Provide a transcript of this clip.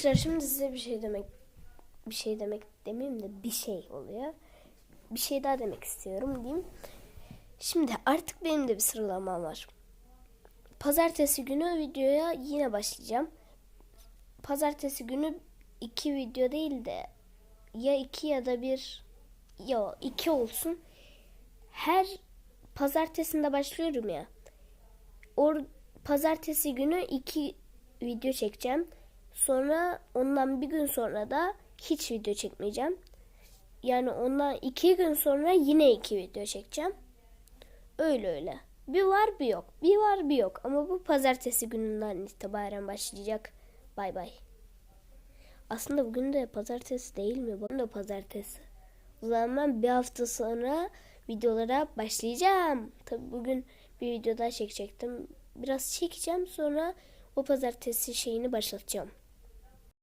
Arkadaşlar şimdi size bir şey demek bir şey demek demeyeyim de bir şey oluyor. Bir şey daha demek istiyorum diyeyim. Şimdi artık benim de bir sıralamam var. Pazartesi günü videoya yine başlayacağım. Pazartesi günü iki video değil de ya iki ya da bir ya iki olsun. Her pazartesinde başlıyorum ya. Or pazartesi günü iki video çekeceğim. Sonra ondan bir gün sonra da hiç video çekmeyeceğim. Yani ondan iki gün sonra yine iki video çekeceğim. Öyle öyle. Bir var bir yok. Bir var bir yok. Ama bu pazartesi gününden itibaren başlayacak. Bay bay. Aslında bugün de pazartesi değil mi? Bugün de pazartesi. O zaman ben bir hafta sonra videolara başlayacağım. Tabi bugün bir video daha çekecektim. Biraz çekeceğim sonra o pazartesi şeyini başlatacağım.